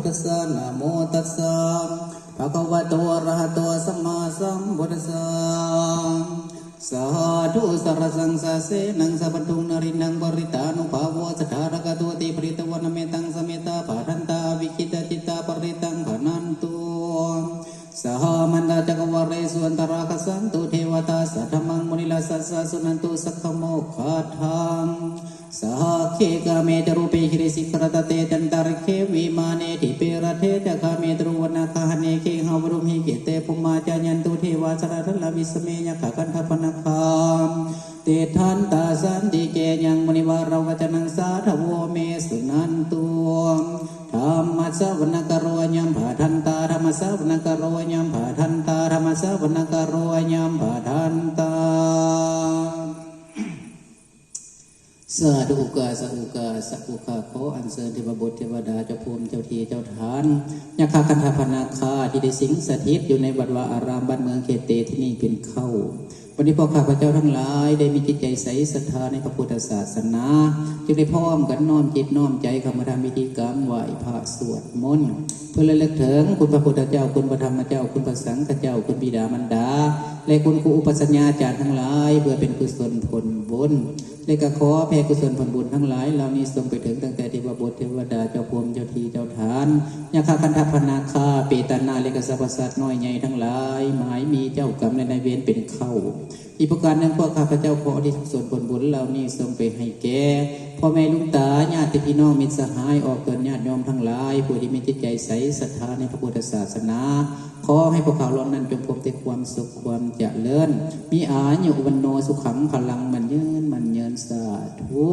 ทธัสสะนะโมตัสสะภะคะวะโตอะระหะโตสัมมาสัมพุทธัสสะสาธุสารสังสาเสนังสัพพุงนรินังปริตานุภาโวสถารกตัวติปริตวันเมตังสเมตาภารันตาวิคิตจิตาปริตังภนันตุสหมันดาจักวาเรสุอันตราคสันตุเทวตาสัทธมังมุนิลาสัสสะสุนันตุสักขโมกขาทัง สหเคกาเมตรูปหิริสิกรตเตตันตารเควิมาเนทิเปรเทตคาเมตรูวนาคาเนเคหาวรุมหิเกเตภุมาจายันตุเทวาสระทลาวิสเมยขกันทพนคามเตทันตาสันติเกยังมุนิวาราวจนังสาทโวเมสุนันตุธรรมสวนาการวญัมภาทันตาธรรมสวนาการวญัมภาทันตาธรรมสวนาการวญัมภาทันตา สาธุกาสาอุกาสักุกาขออันเชิญเทวบุตรเทวดาเจ้าภูมิเจ้าทีเจ้าฐานยาคากันทพนาคาที่ได้สิงสถิตอยู่ในวัดวาอารามบ้านเมืองเขตเตที่นี่เป็นเข้า วันนี้พวกข้าพเจ้าทั้งหลาย ได้มีจิตใจใสศรัทธาในพระพุทธศาสนาจึงได้พร้อมกันน้อมจิตน้อมใจเข้ามาทำพิธีกรรมไหวพระสวดมนต์เพื่อระลึกถึงคุณพระพุทธเจ้าคุณพระธรรมเจ้าคุณพระสังฆเจ้าคุณบิดามารดา และคุณครูอุปสัญญาจารย์ทั้งหลาย เพื่อเป็นกุศลผลบุญและก็ขอแผ่กุศลผลบุญทั้งหลายเหล่านี้ส่งไปถึงตั้งแต่เทวบุตรเทวดาเจ้าภูมิเจ้าทีเจ้าฐานยาคาคันธพนาคาเปตนาเลกสรรพสัตน้อยใหญ่ทั้งหลาย หมายมีเจ้ากรรมและนายเวรเป็นเข้าอีกประการหนึ่งพวกข้าพเจ้าขอที่ส่วนผลบุญเหล่านี้ส่งไปให้แก่พ่อแม่ลุงตาญาติพี่น้องมิตรสหายออกเกินญาติโยมทั้งหลายผู้ที่มีจิตใจใสศรัทธาในพระพุทธศาสนา ขอให้พวกเขาเหล่านั้นจงพบแต่ความสุขความเจริญมีอายุวันโนสุขังพลังมันยืนมันเยินสาธุ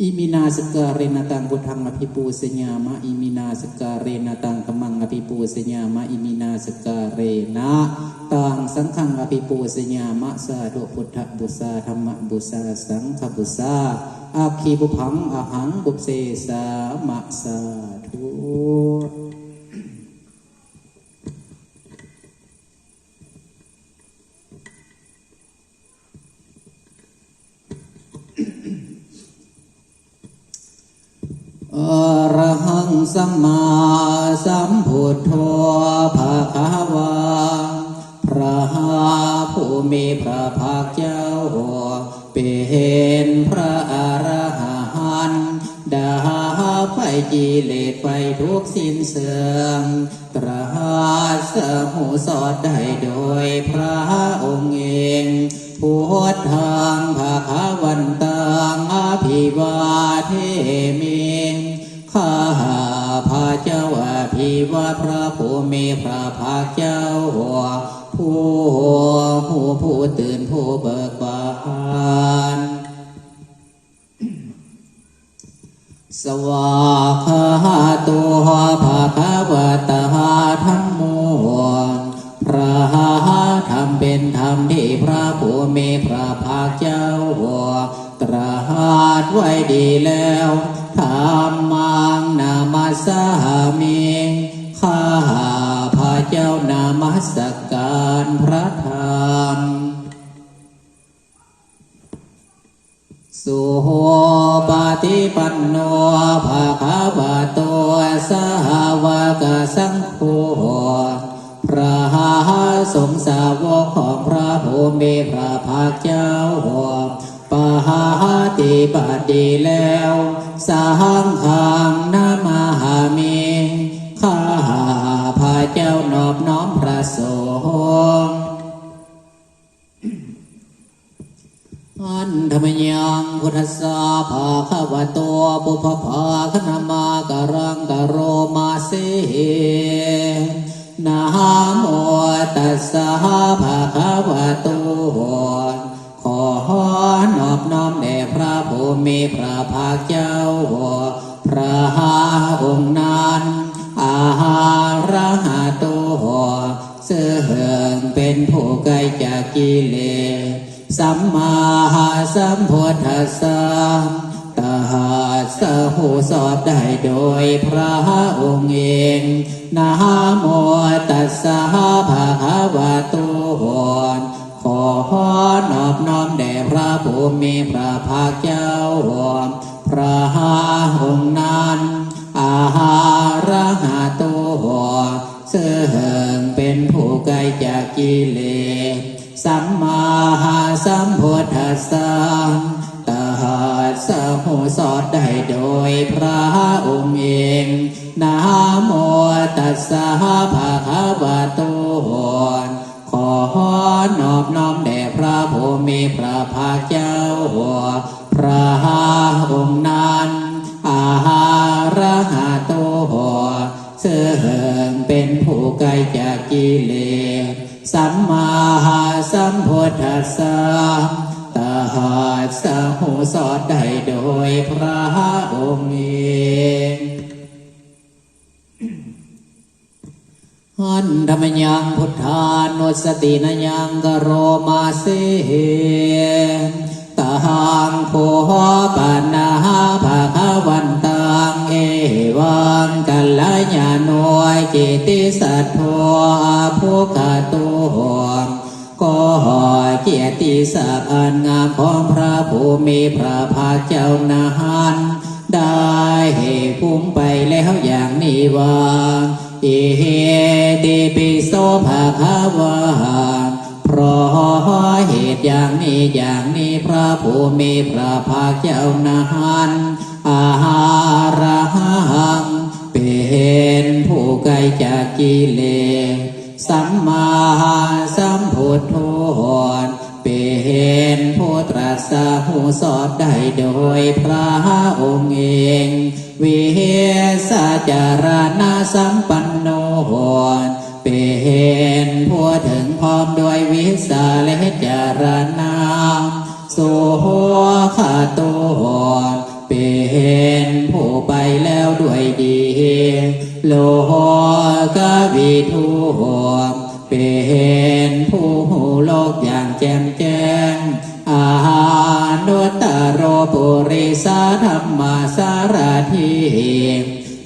อิมินาสการเรนตังพุทธังอภิปูสญามะอิมินาสการเรนตังธรรมังอภิ ปูสญามะอิมินาสการเรนะตังสังฆังอภิปูสญามะสาธุพุทธบุษาธรรมบุษาสังฆบุษาอาคีบุพังอาหังบุเสสามะสาธุอรหังสัมมา สัมพุทโธภะคะวาพระผู้มีพระภาคเจ้าเป็นพระอรหันต์ดาไปกิเลสไปทุกสิ้นเสื่อมตรัสหูสอดได้โดยพระองค์เองพุทธังภาควันตังอภิวาเทมิข้า ธิวาพระผู้มีพระภาคเจ้า ผู้ผู้ผู้ตื่นผู้เบิกบานสวากขาตัวภาคาวตาธรรมโมพระธรรมเป็นธรรมที่พระผู้มีพระภาคเจ้าตรัสไว้ดีแล้วธรรมังนามา สามิข้าพระเจ้านามัสการพระธรรมสุโหปฏิปันโนภาคาวะโตสาวากสังโฆพระสงสาวกของพระผู้มีพระภาคเจ้าปหาติบัติแล้วสังฆังนา สงฆ์อันธรรมยังพุทธสาภาควะโตปุพพาคณามาการังกโรมาเสนะโมตัสสะภาคาวะโตขอนอบน้อมแด่พระผู้มีพระภาคเจ้า กิเลสัมมาสัมพุทธัสสะตหาสหูสอบได้โดยพระองค์เองนะโมตัสสะภะคะวะโตขอนอบน้อมแด่พระผู้มีพระภาคเจ้าพระองค์นั้นอาหารหาโตเสื่อเป็นผู้ไกลจากกิเลส สัมมาสัมพุทธัสสะตหัสสะหูสอดได้โดยพระองค์เองนะโมตัสสะภะคะวะโตขอนอบน้อมแด่พระผู้มีพระภาคเจ้า พระองค์นั้นอาหารหาโตเสื่อเป็นผู้ไกลจากกิเลสสัมมา สัมพุทธัสสะตาหัสสะหูสอดได้โดยพระองค์เองหันธรรมยังพุทธานุสตินยังกโรมาเสตังโพปนาภาควันตังเอวังกัลยาโนยกิติสัทโธภูคาตุ ก็เกียรติศักดิ์อันงามของพระผู้มีพระภาคเจ้านานได้พุ่งไปแล้วอย่างนี้ว่าอิเหติปิโสภาคาวาเพราะเหตุอย่างนี้อย่างนี้พระผู้มีพระภาคเจ้านานอาหารหังเป็นผู้ไกลจากกิเลสสัมมา ทโธเป็นผู้ตรัสหูสอบได้โดยพระองค์เอง วิสจารณาสัมปันโนเป็นผู้ถึงพร้อมด้วยวิสาและจารณาสุขาโตเป็นผู้ไปแล้วด้วยดี โลกวิทู เป็นผู้โลกอย่างแจ่มแจ้งอาหานุตตโรปุริสาธรรมสารที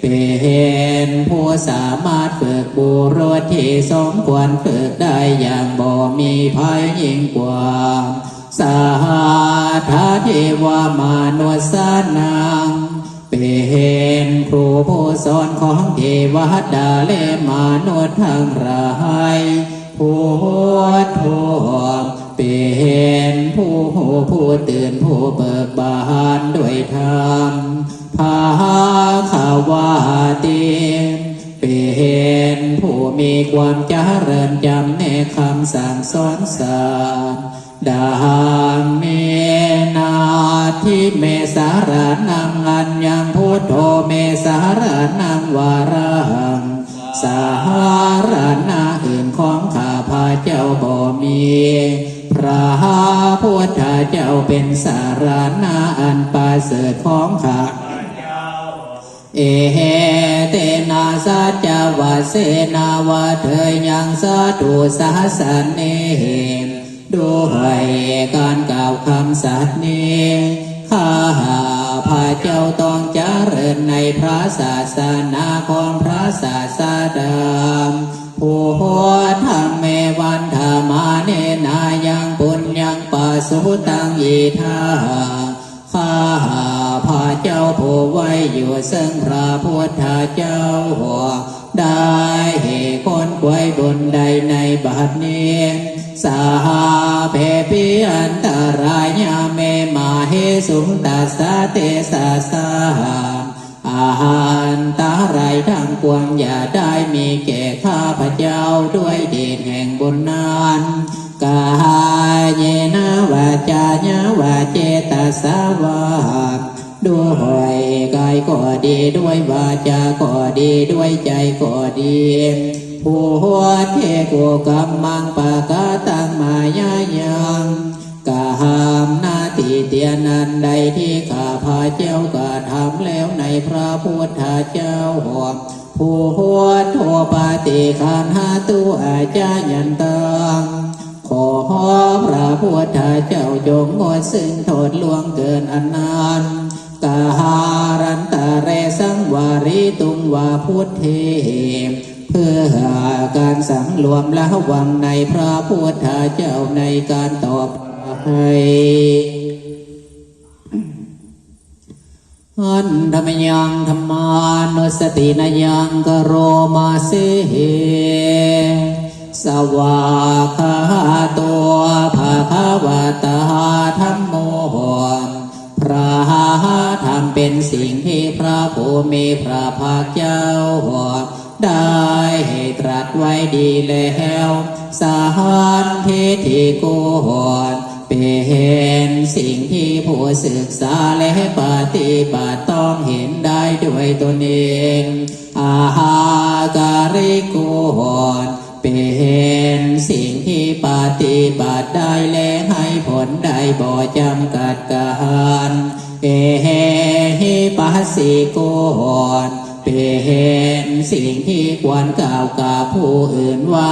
เป็นผู้สามารถฝึกบุรุษที่สมควรฝึกได้อย่างบ่มีภัยยิ่งกว่าสาธาเทวามนุษย์นาง เป็นครูผู้สอนของเทวดาและมนุษย์ทั้งหลายผู้ทวมเป็นผู้หูผู้ตื่นผู้เบิกบานด้วยธรรมภาขาวาตีเป็นผู้มีความเจริญจำในคำสั่งสอนสาร ดังเมนาทิเมสารนังอัญญังพุทโธเมสารนังวารังสารณะอื่นของข้าพาเจ้าบ่มี พระพุทธเจ้าเป็นสารณะอันประเสริฐของข้าเอเหเตนะสัจวะเสนาวะเธยยังสาธุสาสนเน ด้วยการกล่าวคำสัตย์นี้ข้าพระเจ้าต้องเจริญในพระศาสนาของพระศาสดาผู้ธรรมเมวันธรรมาเนนายังปุญญังปัสสุตังยีทาข้าพระเจ้าผู้ไว้อยู่ซึ่งพระพุทธเจ้าหัวได้เหคนควยบนใดในบัดนี้ สาเพปิอันตรายาเมมาเฮสุงตัสเตสสาอาหารตาไรทั้งปวงอย่าได้มีแก่ข้าพระเจ้าด้วยเดชแห่งบุญนานกายเยนะวาจาญาวาเจตสาวาด้วยกายก็ดีด้วยวาจาก็ดีด้วยใจก็ดี ผู้หัวเทกุกรรมังปะกาตังมายายังกะหามนาติเตียนันใดที่ข้าพาเจ้ากระทำแล้วในพระพุทธเจ้าหัวผู้หัวทั่วปฏิคันหาตัวอาจายันตังขอพระพุทธเจ้าจงงดซึ่งโทษลวงเกินอันนานกาหารันตะเรสังวาริตุงวาพุทเท เพื่อการสังรวมและวังในพระพุทธเจ้าในการตอบให้อันธรรมยังธรรมานุสตินายังกโรมาเสเหสวากขาตัวภาคาวตาธรรมโมพระธรรมเป็นสิ่งที่พระผู้มีพระภาคเจ้า ดีแล้ว สารเทธิโกนเป็นสิ่งที่ผู้ศึกษาและปฏิบัติต้องเห็นได้ด้วยตนเองอาหาการิโกนเป็นสิ่งที่ปฏิบัติได้และให้ผลได้บ่จำกัดการเอหิปัสสิโกน เป็นสิ่งที่ควรกล่าวกับผู้อื่นว่า